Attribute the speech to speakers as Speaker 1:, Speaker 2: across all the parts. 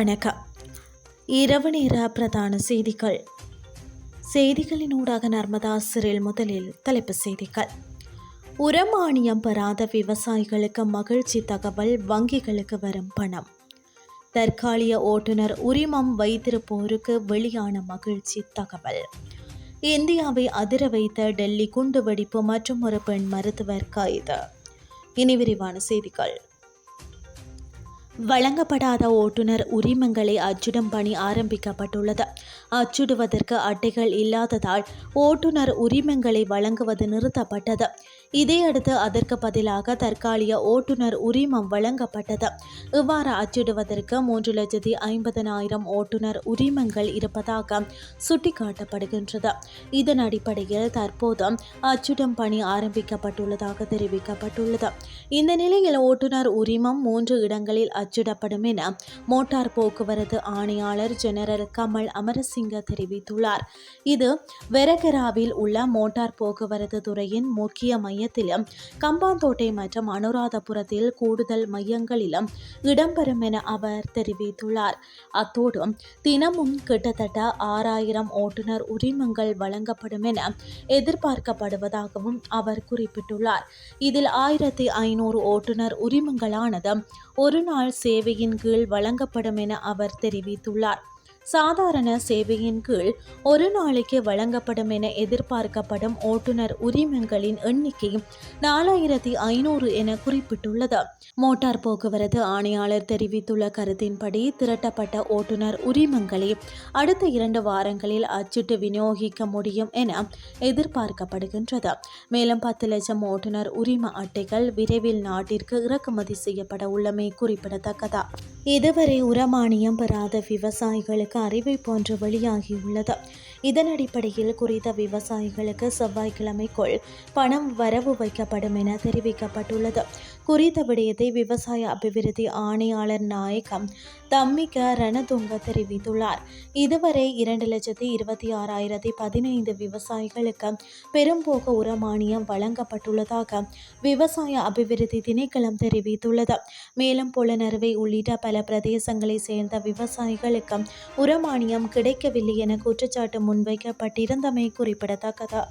Speaker 1: வணக்கம். இரவு நேர பிரதான செய்திகள். செய்திகளின் ஊடாக நர்மதா சிறில் முதலில் தலைப்பு செய்திகள். உரமானியம் பெறாத விவசாயிகளுக்கு மகிழ்ச்சி தகவல் வங்கிகளுக்கு வரும் பணம். தற்காலிக ஓட்டுநர் உரிமம் வைத்திருப்போருக்கு வெளியான மகிழ்ச்சி தகவல். இந்தியாவை அதிர வைத்த டெல்லி குண்டுவெடிப்பு மற்றும் ஒரு பெண் மருத்துவர் கைது. இனி விரிவான செய்திகள். வழங்கப்படாத ஓட்டுநர் உரிமங்களை அச்சிடும் பணி ஆரம்பிக்கப்பட்டுள்ளது. அச்சிடுவதற்கு அட்டைகள் இல்லாததால் ஓட்டுநர் உரிமங்களை வழங்குவது நிறுத்தப்பட்டது. இதையடுத்து அதற்கு பதிலாக தற்காலிக ஓட்டுநர் உரிமம் வழங்கப்பட்டது. இவ்வாறு அச்சிடுவதற்கு மூன்று லட்சத்தி ஐம்பதனாயிரம் ஓட்டுநர் உரிமங்கள் இருப்பதாக சுட்டிக்காட்டப்படுகின்றது. இதன் அடிப்படையில் தற்போது அச்சிடும் பணி ஆரம்பிக்கப்பட்டுள்ளதாக தெரிவிக்கப்பட்டுள்ளது. இந்த நிலையில் ஓட்டுநர் உரிமம் மூன்று இடங்களில் அச்சிடப்படும் என மோட்டார் போக்குவரத்து ஆணையாளர் ஜெனரல் கமல் அமரசிங்க தெரிவித்துள்ளார். இது வெரகராவில் உள்ள மோட்டார் போக்குவரத்து துறையின் முக்கிய மையத்திலும் கம்பாந்தோட்டை மற்றும் அனுராதபுரத்தில் கூடுதல் மையங்களிலும் இடம்பெறும் என அவர் தெரிவித்துள்ளார். அத்தோடு தினமும் கிட்டத்தட்ட ஆறாயிரம் ஓட்டுநர் உரிமங்கள் வழங்கப்படும் என எதிர்பார்க்கப்படுவதாகவும் அவர் குறிப்பிட்டுள்ளார். இதில் ஆயிரத்தி ஐநூறு ஓட்டுநர் உரிமங்களானது ஒரு நாள் சேவையின் கீழ் வழங்கப்படும் என அவர் தெரிவித்துள்ளார். சாதாரண சேவையின் கீழ் ஒரு நாளைக்கு வழங்கப்படும் என எதிர்பார்க்கப்படும் ஓட்டுநர் உரிமங்களின் எண்ணிக்கை நாலாயிரத்தி ஐநூறு என குறிப்பிட்டுள்ளது. மோட்டார் போக்குவரத்து ஆணையாளர் தெரிவித்துள்ள கருத்தின்படி திரட்டப்பட்ட ஓட்டுநர் உரிமங்களை அடுத்த இரண்டு வாரங்களில் அச்சிட்டு விநியோகிக்க முடியும் என எதிர்பார்க்கப்படுகின்றது. மேலும் பத்து லட்சம் ஓட்டுநர் உரிம அட்டைகள் விரைவில் நாட்டிற்கு இறக்குமதி செய்யப்பட உள்ளமை குறிப்பிடத்தக்கதா. இதுவரை உரமானியம் பெறாத விவசாயிகளுக்கு அறிவிப்பு ஒன்று வெளியாகியுள்ளது இதன் அடிப்படையில் குறித்த விவசாயிகளுக்கு செவ்வாய்க்கிழமைக்குள் பணம் வரவு வைக்கப்படும் என தெரிவிக்கப்பட்டுள்ளது. குறித்த விடயத்தை விவசாய அபிவிருத்தி ஆணையாளர் நாயகம் தம்மிக ரணதுங்க தெரிவித்துள்ளார். இதுவரை இரண்டு லட்சத்தி இருபத்தி ஆறாயிரத்தி பதினைந்து விவசாயிகளுக்கு பெரும்போக உரமானியம் வழங்கப்பட்டுள்ளதாக விவசாய அபிவிருத்தி திணைக்களம் தெரிவித்துள்ளது. மேலும் புலனறுவை உள்ளிட்ட பல பிரதேசங்களை சேர்ந்த விவசாயிகளுக்கு உரமானியம் கிடைக்கவில்லை என குற்றச்சாட்டு முன்வைக்கப்பட்டிருந்தமை குறிப்பிடத்தக்கது?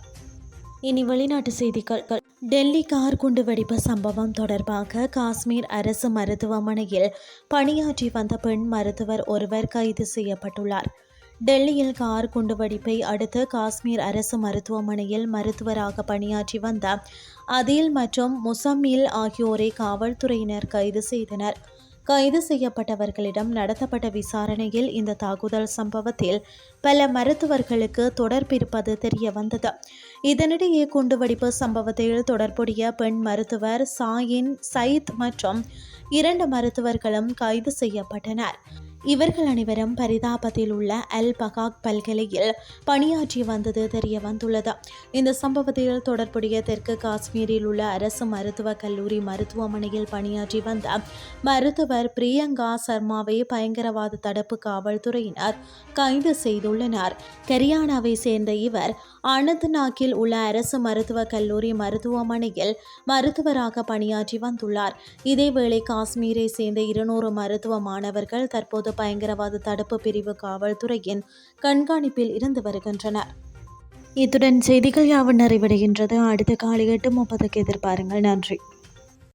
Speaker 1: இனி வெளிநாட்டு செய்திகள். டெல்லி கார் குண்டு வெடிப்பு சம்பவம் தொடர்பாக காஷ்மீர் அரசு மருத்துவமனையில் பணியாற்றி வந்த பெண் மருத்துவர் ஒருவர் கைது செய்யப்பட்டுள்ளார். டெல்லியில் கார் குண்டுவெடிப்பை அடுத்து காஷ்மீர் அரசு மருத்துவமனையில் மருத்துவராக பணியாற்றி வந்த அதில் மற்றும் முசம்மில் ஆகியோரை காவல்துறையினர் கைது செய்தனர். கைது செய்யப்பட்டவர்களிடம் நடத்தப்பட்ட விசாரணையில் இந்த தாக்குதல் சம்பவத்தில் பல மருத்துவர்களுக்கு தொடர்பிருப்பது தெரிய வந்தது இதனிடையே குண்டுவெடிப்பு சம்பவத்தில் தொடர்புடைய பெண் மருத்துவர் சாயின் சயித் மற்றும் இரண்டு மருத்துவர்களும் கைது செய்யப்பட்டனர். இவர்கள் அனைவரும் பரிதாபத்தில் உள்ள அல் பகாக் பல்கலையில் பணியாற்றி வந்தது தெரிய வந்துள்ளது இந்த சம்பவத்தில் தொடர்புடைய தெற்கு காஷ்மீரில் உள்ள அரசு மருத்துவக் கல்லூரி மருத்துவமனையில் பணியாற்றி வந்த மருத்துவர் பிரியங்கா சர்மாவை பயங்கரவாத தடுப்பு காவல்துறையினர் கைது செய்துள்ளனர். கரியானாவை சேர்ந்த இவர் அனந்த்நாக்கில் உள்ள அரசு மருத்துவக் கல்லூரி மருத்துவமனையில் மருத்துவராக பணியாற்றி வந்துள்ளார். இதேவேளை காஷ்மீரை சேர்ந்த இருநூறு மருத்துவ மாணவர்கள் தற்போது பயங்கரவாத தடுப்பு பிரிவு காவல்துறையின் கண்காணிப்பில் இருந்து வருகின்றனர். இத்துடன் செய்திகள் யாவும் நிறைவடைகின்றது. அடுத்த காலை எட்டு முப்பதுக்கு எதிர்பாருங்கள். நன்றி.